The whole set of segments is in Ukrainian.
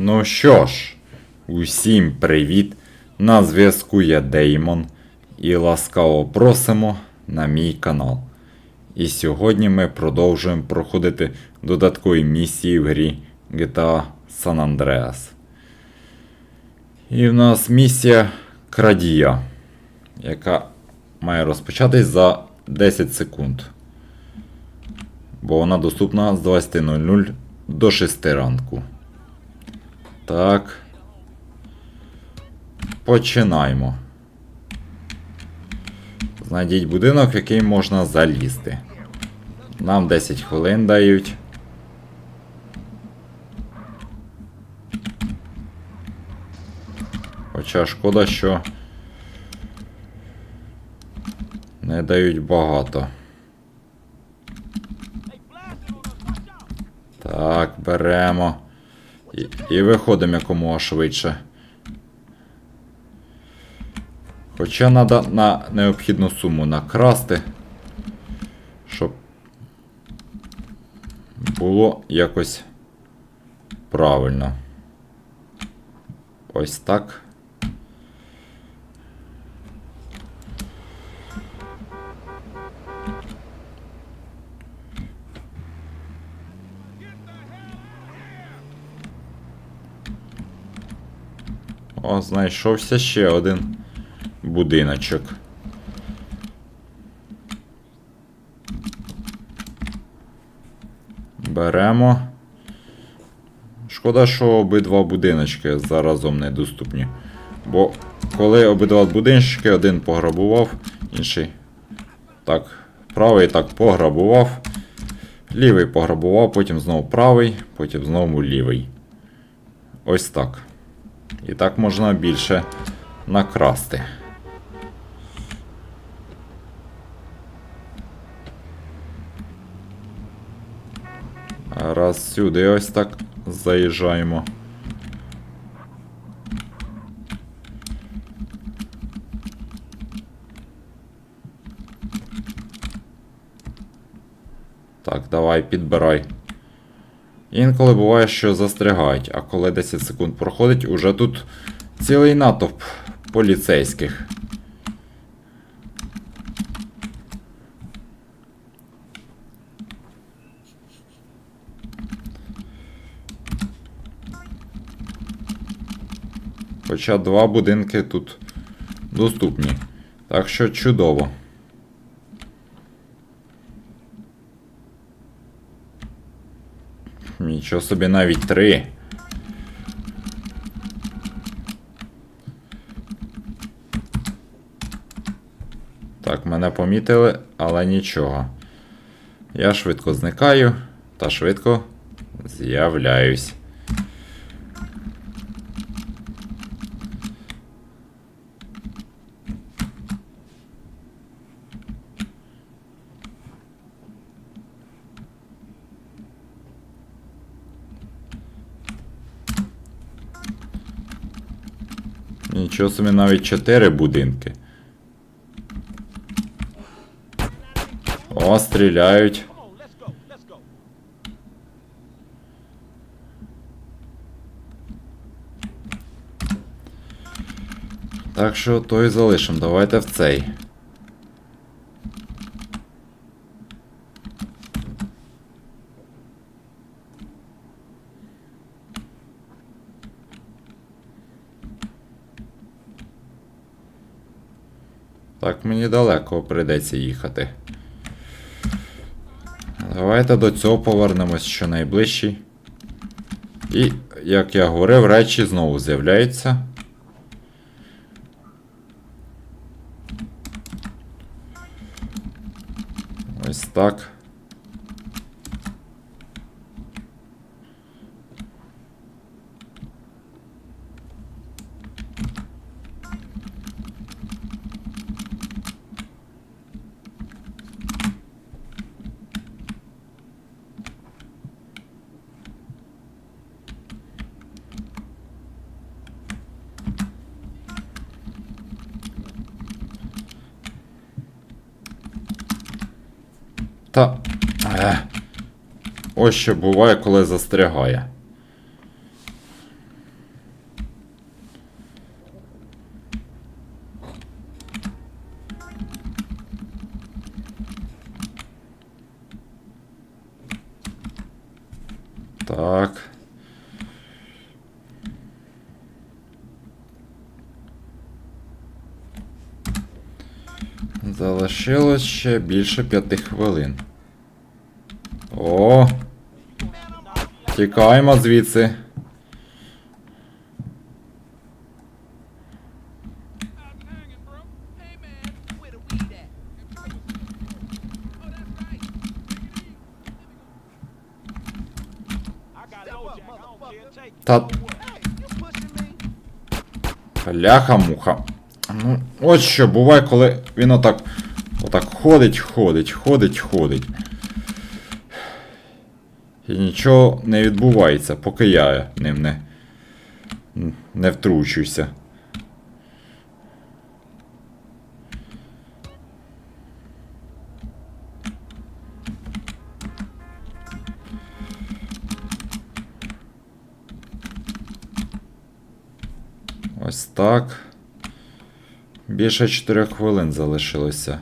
Ну що ж, усім привіт! На зв'язку я Деймон і ласкаво просимо на мій канал. І сьогодні ми продовжуємо проходити додаткові місії в грі GTA San Andreas. І в нас місія Крадія, яка має розпочатись за 10 секунд. Бо вона доступна з 20.00 до 6 ранку. Так. Починаємо. Знайдіть будинок, в який можна залізти. Нам 10 хвилин дають. Хоча шкода, що не дають багато. Так, беремо. І, виходимо якомога швидше. Хоча треба на необхідну суму накрасти, щоб було якось правильно. Ось так. О, знайшовся ще один будиночок. Беремо. Шкода, що обидва будиночки заразом недоступні. Бо коли обидва будиночки, один пограбував, інший. Так, правий так пограбував. Лівий пограбував, потім знову правий, потім знову лівий. Ось так. І так можна більше накрасти. Раз сюди ось так заїжджаємо. Так, давай, підбирай. Інколи буває, що застрягають, а коли 10 секунд проходить, уже тут цілий натовп поліцейських. Хоча два будинки тут доступні. Так що чудово. Нічого собі навіть три. Так, мене помітили, але нічого. Я швидко зникаю та швидко з'являюсь. Нічого собі навіть чотири будинки. О, стріляють. Так що той залишимо. Давайте в цей. Так, мені далеко прийдеться їхати. Давайте до цього повернемось що найближчий. І, як я говорив, речі знову з'являються. Ось так. Та. Е. Ось що буває, коли застрягає. так. Залишилось ще більше п'яти хвилин. О! Тікаємо звідси. Oh. Та Hey, Ну, ось що буває, коли він отак. Отак ходить, ходить, ходить, ходить. І нічого не відбувається, поки я ним не, не втручуся. Ось так. Більше 4 хвилин залишилося.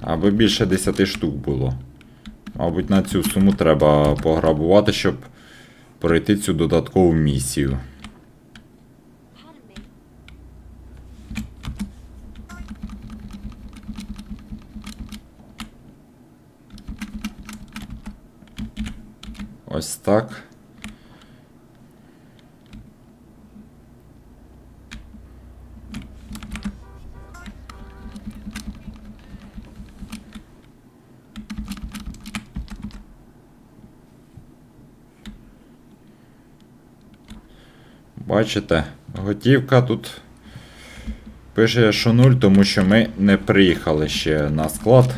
Аби більше 10 штук було. Мабуть, на цю суму треба пограбувати, щоб пройти цю додаткову місію. Ось так. Бачите, готівка тут пише, що нуль, тому що ми не приїхали ще на склад.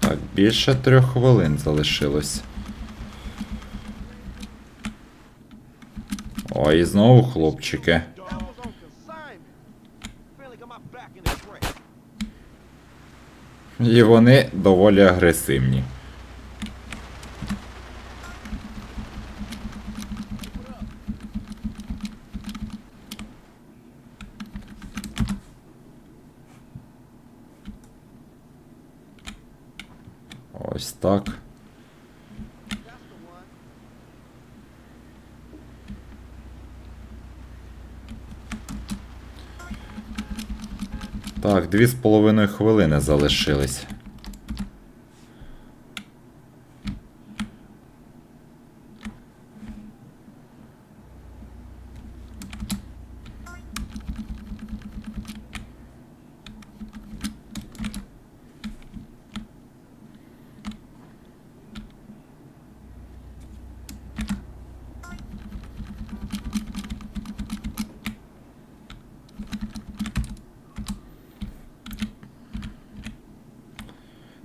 Так, більше трьох хвилин залишилось. Ой, і знову хлопчики. І вони доволі агресивні. Ось так. Так, дві з половиною хвилини залишились.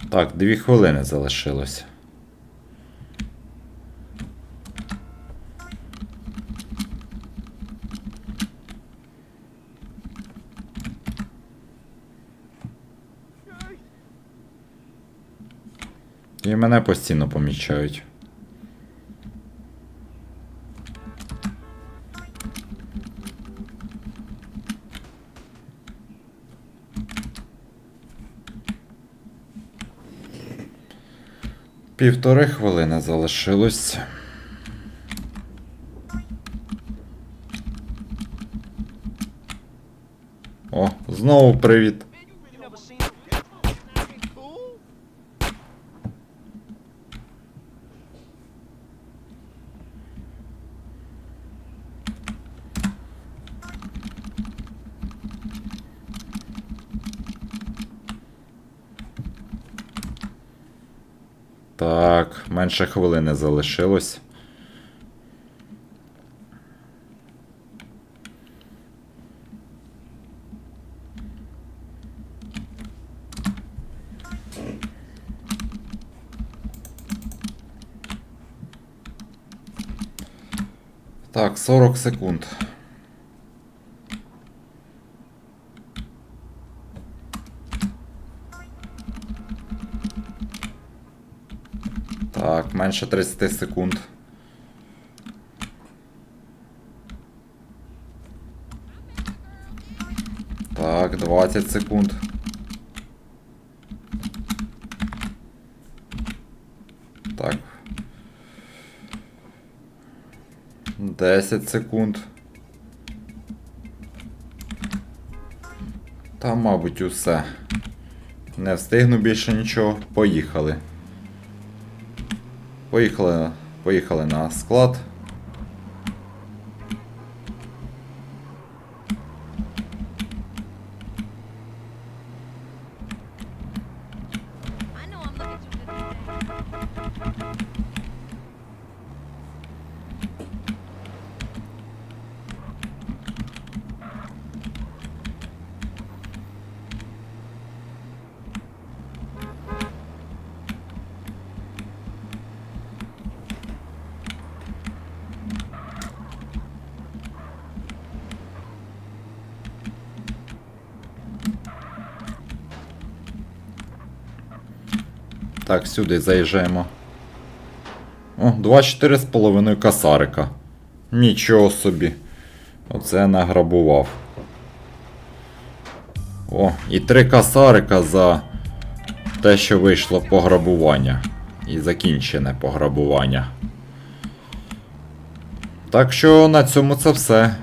Так, дві хвилини залишилось. І мене постійно помічають. Півтори хвилини залишилось. О, знову привіт. Так, менше хвилини залишилось. Так, 40 секунд. Так, менше 30 секунд. Так, 20 секунд. Так. 10 секунд. Та, мабуть, усе. Не встигну більше нічого. Поїхали. Поїхали, поїхали на склад. Так, сюди заїжджаємо. О, 24,5 касарика. Нічого собі. Оце награбував. О, і 3 касарика за те, що вийшло пограбування. І закінчене пограбування. Так що на цьому це все.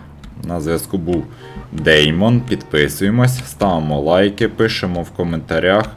На зв'язку був Деймон. Підписуємось, ставимо лайки, пишемо в коментарях.